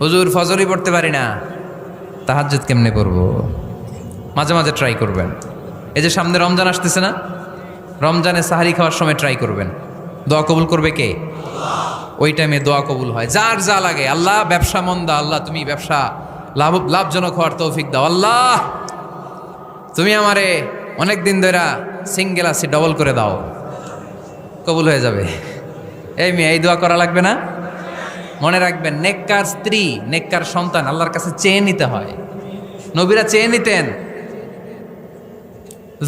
হুজুর ফজরই পড়তে পারি না। তাহাজ্জুদ কেমনে করব? মাঝে মাঝে ট্রাই করবেন। এই যে সামনে রমজান আসতেছে না? রমজানে সাহারি খাওয়ার সময় ট্রাই করবেন। দোয়া কবুল করবে কে? ওই টাইমে দোয়া কবুল হয়। যার যা লাগে, আল্লাহ ব্যবসা মন্দা, আল্লাহ তুমি ব্যবসা লাভ, লাভজনক হওয়ার তৌফিক দাও। আল্লাহ, তুমি আমারে অনেক দিন ধরে সিঙ্গেল আছি ডবল করে দাও। কবুল হয়ে যাবে। এই মেয়ে, এই দোয়া করা লাগবে না? মনে রাখবেন, নেককার স্ত্রী, নেককার সন্তান আল্লাহর কাছে চেয়ে নিতে হয়। নবীরা চেয়ে নিতেন।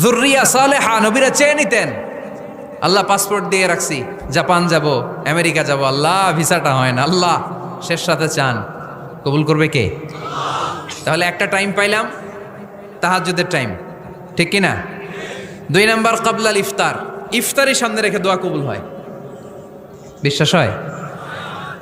জুরিয়া সালেহা, নবীরা চেয়ে নিতেন। আল্লাহ পাসপোর্ট দিয়ে রাখছি, জাপান যাব, আমেরিকা যাব, আল্লাহ ভিসাটা হয় না, আল্লাহ, শেষ সাথে চান। কবুল করবে কে? তাহলে একটা টাইম পাইলাম, তাহাজ্জুদের টাইম ঠিক কি না দুই নাম্বার কাবলাল ইফতার। ইফতারি সামনে রেখে দোয়া কবুল হয়। বিশ্বাস হয়?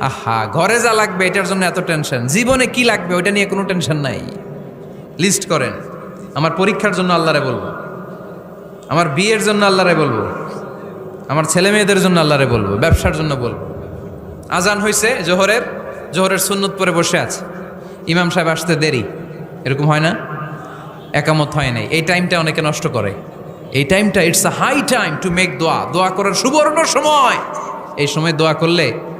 আহা, ঘরে যা লাগবে, এটার জন্য এত টেনশন জীবনে কি লাগবে ওটা নিয়ে কোনো টেনশন নাই। লিস্ট করেন। আমার পরীক্ষার জন্য আল্লাহরে বলব। আমার বিয়ের জন্য আল্লাহরে বলব। আমার ছেলে মেয়েদের জন্য আল্লাহরে বলব। ব্যবসার জন্য বলব। আজান হয়েছে জোহরের। জোহরের সুন্নত পরে বসে আছে। ইমাম সাহেব আসতে দেরি। এরকম হয় না? একামত হয় নাই। এই টাইমটা অনেকে নষ্ট করে। এই টাইমটা it's a high time to make দোয়া দোয়া করার সুবর্ণ সময়। এই সময় দোয়া করলে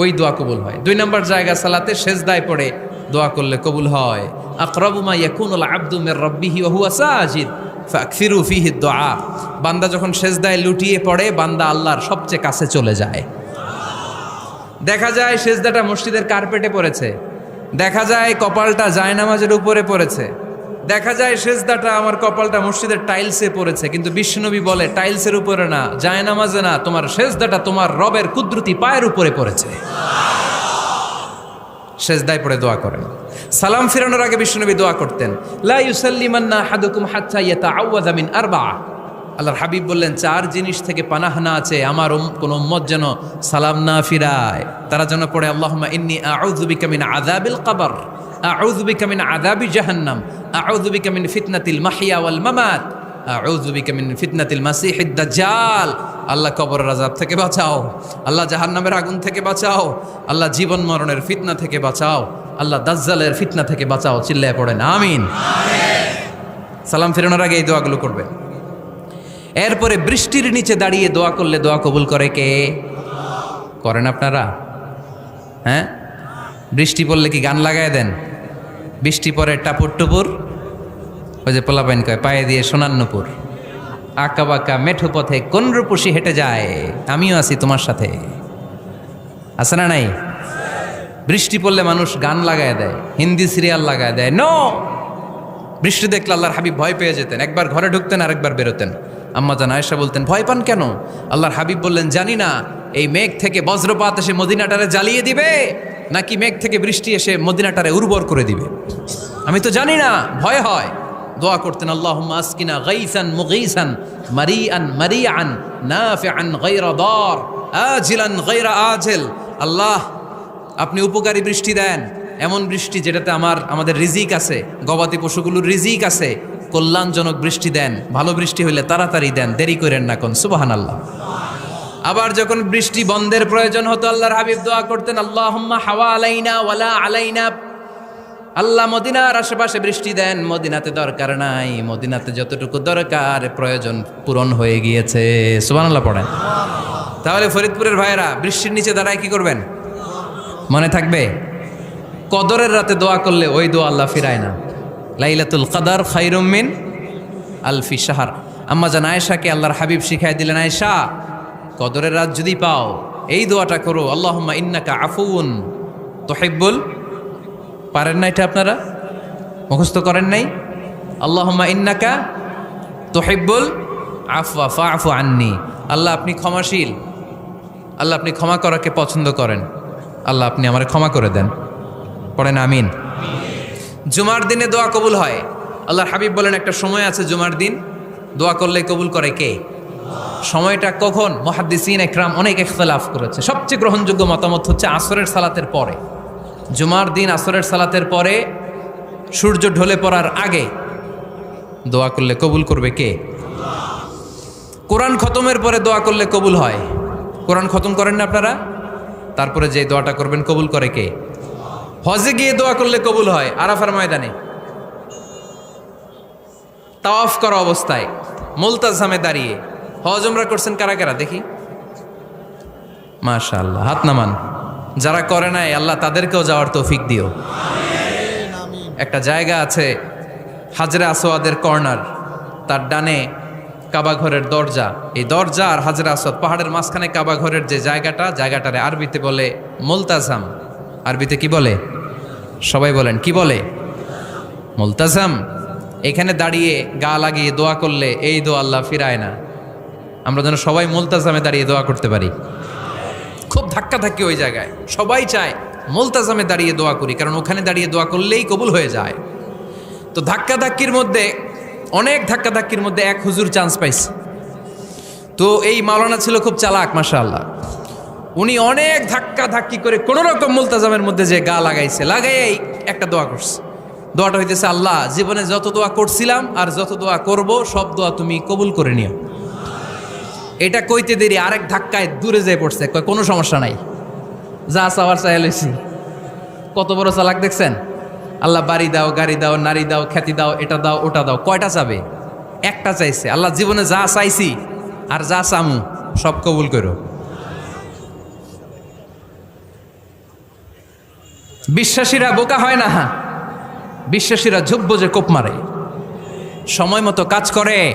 ওই দোয়া কবুল হয়। দুই নম্বর জায়গা সালাতে শেষদায় পড়ে দোয়া করলে কবুল হয়। আকরাবুমা ইয়াকুনুল আব্দু মির রাব্বিহি ওয়া হুয়া সাজিদ, ফাকসিরু ফিহি দোয়া। বান্দা যখন শেষদায় লুটিয়ে পড়ে, বান্দা আল্লাহর সবচেয়ে কাছে চলে যায়। দেখা যায় সেজদাটা মসজিদের কার্পেটে পড়েছে। দেখা যায় কপালটা জায়নামাজের উপরে পড়েছে। দেখা যায় সেজদাটা আমার কপালটা মসজিদের টাইলসে পড়েছে, কিন্তু বিষ্ণুনবী বলে, টাইলসের উপরে না জায়নামাজে না, তোমার সেজদাটা তোমার রবের কুদরতি পায়ের উপরে পড়েছে। সেজদায় পড়ে দোয়া করেন। সালাম ফিরানোর আগে বিষ্ণুনবী দোয়া করতেন, লা হাদুকুম আরবা আল্লাহর হাবিব বললেন, চার জিনিস থেকে পানাহানা আছে, আমার কোন উম্মত যেন সালাম না ফিরায়। তারা যেন পড়ে, আল্লাহুম্মা ইন্নী আউযু বিকা মিন আযাবিল কবর। আউযু বিকা মিন আযাবি জাহান্নাম, আউযু বিকা মিন ফিতনাতিল মাহইয়া ওয়াল মামাত, আউযু বিকা মিন ফিতনাতিল মাসিহিদ দাজ্জাল। আল্লাহ কবরের আযাব থেকে বাঁচাও, আল্লাহ জাহান্নামের আগুন থেকে বাঁচাও, আল্লাহ জীবন মরণের ফিতনা থেকে বাঁচাও, আল্লাহ দাজ্জালের ফিতনা থেকে বাঁচাও, চিল্লায় পড়েন, আমিন। সালাম ফেরানোর আগে এই দোয়াগুলো করবে। এরপরে বৃষ্টির নিচে দাঁড়িয়ে দোয়া করলে দোয়া কবুল করে কে? করেন আপনারা? হ্যাঁ? বৃষ্টি পড়লে কি গান লাগায় দেন? বৃষ্টি পরে টাপুর টুপুর, ওই যে পোলাপাইন কয়, পায়ে দিয়ে সোনান্নপুর। আঁকা বাঁকা মেঠো পথে কোন রূপসী হেঁটে যায়? আমিও আছি তোমার সাথে। আছে না নাই? বৃষ্টি পড়লে মানুষ গান লাগায় দেয়, হিন্দি সিরিয়াল লাগায় দেয়। নো বৃষ্টি দেখলে আল্লাহর হাবিব ভয় পেয়ে যেতেন। একবার ঘরে ঢুকতেন, আরেকবার বেরোতেন। আম্মা জান আয়েশা বলতেন, ভয় পান কেন? আল্লাহর হাবিব বললেন, জানি না, এই মেঘ থেকে বজ্রপাত এসে মদিনাটারে জ্বালিয়ে দিবে। নাকি মেঘ থেকে বৃষ্টি এসে মদিনাটারে উর্বর করে দিবে? আমি তো জানি না, ভয় হয়। দোয়া করতেন আল্লাহ গায়রা আজেল। আল্লাহ, আপনি উপকারী বৃষ্টি দেন। এমন বৃষ্টি যেটাতে আমার, আমাদের রিজিক আছে, গবাদি পশুগুলোর রিজিক আছে, কল্যাণজনক বৃষ্টি দেন, ভালো বৃষ্টি হইলে তাড়াতাড়ি দেন, দেরি করেন না কোন। সুবাহান আল্লাহ আবার যখন বৃষ্টি বন্ধের প্রয়োজন হতো, আল্লাহর হাবিব দোয়া করতেন আল্লাহ হাওয়া আলাইনা ওয়ালা আলাইনা। আল্লাহ মদিনার আশেপাশে বৃষ্টি দেন, মদিনাতে দরকার নাই, মদিনাতে যতটুকু দরকার, প্রয়োজন পূরণ হয়ে গিয়েছে। সুবহানাল্লাহ পড়েন। তাহলে ফরিদপুরের ভাইয়েরা, বৃষ্টির নিচে দাঁড়ায় কি করবেন? মনে থাকবে? কদরের রাতে দোয়া করলে ওই দোয়া আল্লাহ ফিরায় না। লাইলাতুল কাদার খাইরুমিন আলফি সাহার আম্মা জান আয়েশাকে আল্লাহর হাবিব শিখাই দিলেন, আয়েশা কদরের রাত যদি পাও, এই দোয়াটা করো, আল্লাহুম্মা ইন্নাকা আফুন তোহেব্বুল। পারেন না এটা আপনারা? মুখস্থ করেন নাই? আল্লাহুম্মা ইন্নাকা তোহেব্বুল। আফওয়া ফা আফু আননি। আল্লাহ আপনি ক্ষমাশীল। আল্লাহ আপনি ক্ষমা করাকে পছন্দ করেন। আল্লাহ আপনি আমার ক্ষমা করে দেন। পড়েন আমিন। জুমার দিনে দোয়া কবুল হয়। আল্লাহর হাবিব বলেন, একটা সময় আছে জুমার দিন। দোয়া করলে কবুল করে কে? সময়টা কখন? মহাদ্দিসিন একরাম অনেক ইখতলাফ করেছে। সবচেয়ে গ্রহণযোগ্য মতামত হচ্ছে আসরের সালাতের পরে। জুমার দিন আসরের সালাতের পরে সূর্য ঢলে পড়ার আগে দোয়া করলে কবুল করবে কে? কোরআন খতমের পরে দোয়া করলে কবুল হয়। কোরআন খতম করেন না আপনারা? তারপরে যে দোয়াটা করবেন কবুল করে কে? হজে গিয়ে দোয়া করলে কবুল হয়। আরাফার ময়দানে। তাওয়াফ করা অবস্থায়। মুলতাজামে দাঁড়িয়ে। হজ উমরা করছেন কারা কারা? দেখি। মাশা আল্লাহ হাত নামান। যারা করে নাই, আল্লাহ তাদেরকেও যাওয়ার তৌফিক দিও। একটা জায়গা আছে, হাজরে আসোয়াদের কর্নার। তার ডানে কাবাঘরের দরজা। এই দরজা আর হাজরা আসওয়াদ পাহাড়ের মাঝখানে কাবাঘরের যে জায়গাটা, জায়গাটারে আরবিতে বলে মুলতাজাম। আরবিতে কি বলে? সবাই বলেন, কি বলে? মুলতাজাম। এখানে দাঁড়িয়ে গা লাগিয়ে দোয়া করলে এই দোয়া আল্লাহ ফিরায় না। আমরা যেন সবাই মোলতাজামে দাঁড়িয়ে দোয়া করতে পারি। খুব ধাক্কা ধাক্কি ওই জায়গায়। সবাই চায় মুলতাজামে দাঁড়িয়ে দোয়া করি, কারণ ওখানে দাঁড়িয়ে দোয়া করলেই কবুল হয়ে যায়। তো ধাক্কা ধাক্কির মধ্যে, অনেক ধাক্কা ধাক্কির মধ্যে এক হুজুর চান্স পাইছে। তো এই মাওলানা ছিল খুব চালাক মাসা আল্লাহ উনি অনেক ধাক্কা ধাক্কি করে কোনো রকম মুলতাজামের মধ্যে যে গা লাগাইছে লাগাই একটা দোয়া করছে। দোয়াটা হইতেছে, আল্লাহ, জীবনে যত দোয়া করছিলাম আর যত দোয়া করব, সব দোয়া তুমি কবুল করে নিও। এটা কইতে দেরি, আরেক ধাক্কায় দূরে যেয়ে পড়ছে। কোনো সমস্যা নাই। যা চাওয়ার চাই লইছি। কত বড় চালাক দেখছেন? আল্লাহ বাড়ি দাও, গাড়ি দাও, নারী দাও, খ্যাতি দাও, এটা দাও, ওটা দাও, কয়টা চাবে? একটা চাইছে। আল্লাহ জীবনে যা চাইছি আর যা চামু, সব কবুল করো। বিশ্বাসীরা বোকা হয় না। বিশ্বাসীরা ঝুব্ব যে কোপ মারে। সময় মতো কাজ করে।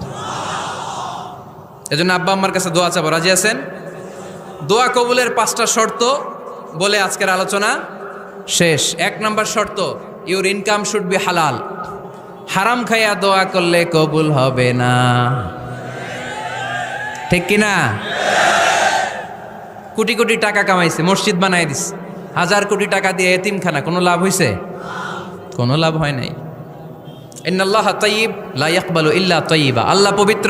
এজন্য আব্বা আম্মার কাছে দোয়া চাবো। রাজি আছেন? দোয়া কবুলের পাঁচটা শর্ত বলে আজকের আলোচনা শেষ। এক নম্বর শর্ত ইউর ইনকাম শুড বি হালাল হারাম খাইয়া দোয়া করলে কবুল হবে না। ঠিক কিনা? কোটি কোটি টাকা কামাইছে, মসজিদ বানাই দিস হাজার কোটি টাকা দিয়ে এতিমখানা, কোনো লাভ হয়েছে কোনো লাভ হয় নাই। ইন্নাল্লাহ তয়িব লা ইয়াকবালু ইল্লা তয়িবা আল্লাহ পবিত্র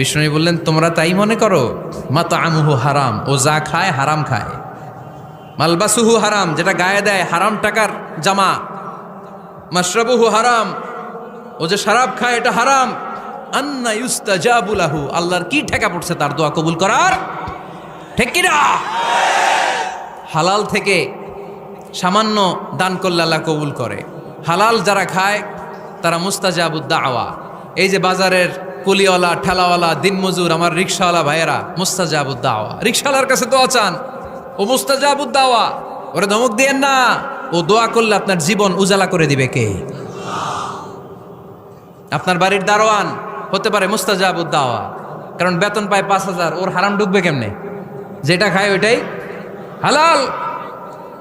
বিষ্ণু বললেন, তোমরা তাই মনে করো? মাতা আমুহু হারাম। ও যা খায় হারাম খায়। মালবাসুহু হারাম, যেটা গায়ে দেয় হারাম টাকার জামা। মাশরাবুহু হারাম, ও যে শরাব খায় এটা হারাম। আন্না ইউস্তাজাবুলাহু আল্লাহর কি ঠেকা পড়ছে তার দোয়া কবুল করার? ঠিক কিনা? হালাল থেকে সামান্য দান করলে আল্লাহ কবুল করে। হালাল যারা খায়, তারা মুস্তাজাবুদ্দা আওয়া এই যে বাজারের কুলিওয়ালা, ঠেলাওয়ালা, দিনমজুর, আমার রিক্সাওয়ালা ভাইয়েরা মুস্তাজাবুদ্দা আওয়া রিক্সাওয়ালার কাছে দোয়া চান। ও মুস্তাজাবুদ্দা আওয়া ওরে ধমক দিয়েন না। ও দোয়া করলে আপনার জীবন উজালা করে দিবে কে? আপনার বাড়ির দারোয়ান হতে পারে মুস্তাজাবুদ্দাওয়া। কারণ বেতন পায় পাঁচ হাজার, ওর হারাম ঢুকবে কেমনে? যেটা খায় ওইটাই হালাল।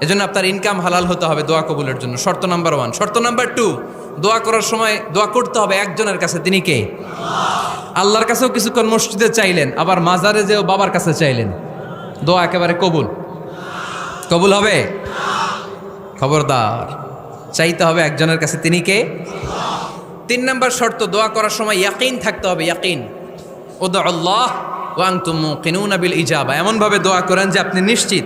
এজন্য আপনার ইনকাম হালাল হতে হবে দোয়া কবুলের জন্য। শর্ত নাম্বার ওয়ান শর্ত নাম্বার টু দোয়া করার সময় দোয়া করতে হবে একজনের কাছে। তিনি কে? আল্লাহর কাছেও কিছুক্ষণ মসজিদে চাইলেন, আবার মাজারে যেও বাবার কাছে চাইলেন। দোয়া একেবারে কবুল। কবুল হবে? খবরদার। চাইতে হবে একজনের কাছে। তিনি কে? তিন নম্বর শর্ত, দোয়া করার সময় ইয়াকিন থাকতে হবে, ইয়াকিন। ও আল্লাহ ওয়াং তুমু কিনুন বিল ইজাবা। এমনভাবে দোয়া করেন যে আপনি নিশ্চিত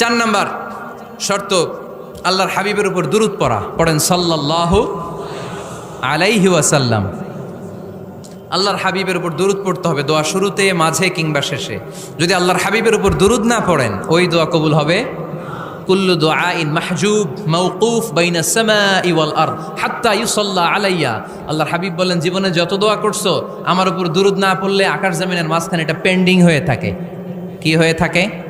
চার নাম্বার শর্ত, আল্লাহর হাবিবের উপর দুরুদ পড়া। পড়েন সাল্লাহ আলাইহি ওয়াসাল্লাম। আল্লাহর হাবিবের উপর দুরুদ পড়তে হবে দোয়া শুরুতে, মাঝে কিংবা শেষে। যদি আল্লাহর হাবিবের উপর দুরুদ না পড়েন, ওই দোয়া কবুল হবে। কুল্লু দোয়াইন মাহজুব মৌকুফ বাইনা সামা ইওয়াল আর হাত্তা ইউসাল্লাহ আলাইয়া। আল্লাহর হাবিব বলেন, জীবনে যত দোয়া করছ, আমার উপর দুরুদ না পড়লে আকাশ জামিনের মাঝখানে এটা পেন্ডিং হয়ে থাকে। কি হয়ে থাকে?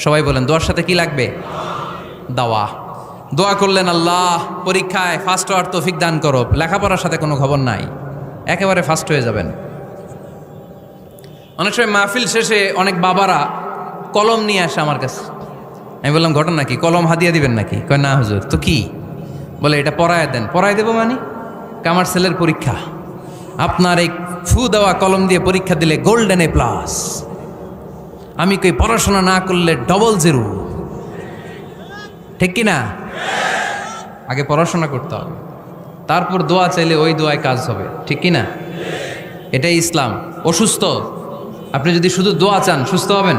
সবাই বলেন, দোয়ার সাথে কি লাগবে? দাওয়া। দোয়া করলেন, আল্লাহ, পরীক্ষায় ফার্স্ট হওয়ার তৌফিক দান করো। লেখাপড়ার সাথে কোনো খবর নাই। একেবারে ফার্স্ট হয়ে যাবেন। অনেক সময় মাহফিল শেষে অনেক বাবারা কলম নিয়ে আসে আমার কাছে। আমি বললাম, ঘটনা কি কলম হাদিয়া দিবেন নাকি? কয়, না হুজুর। তো কি? বলে, এটা পড়ায় দেন। পড়ায় দেবো মানে? কামার সেলের পরীক্ষা। আপনার এই ফু দেওয়া কলম দিয়ে পরীক্ষা দিলে গোল্ডেন এ প্লাস। আমি কই পড়াশোনা না করলে ডবল জিরো ঠিক কি না আগে পড়াশোনা করতে হবে। তারপর দোয়া চাইলে ওই দোয়ায় কাজ হবে। ঠিক কি না এটাই ইসলাম। অসুস্থ? আপনি যদি শুধু দোয়া চান, সুস্থ হবেন?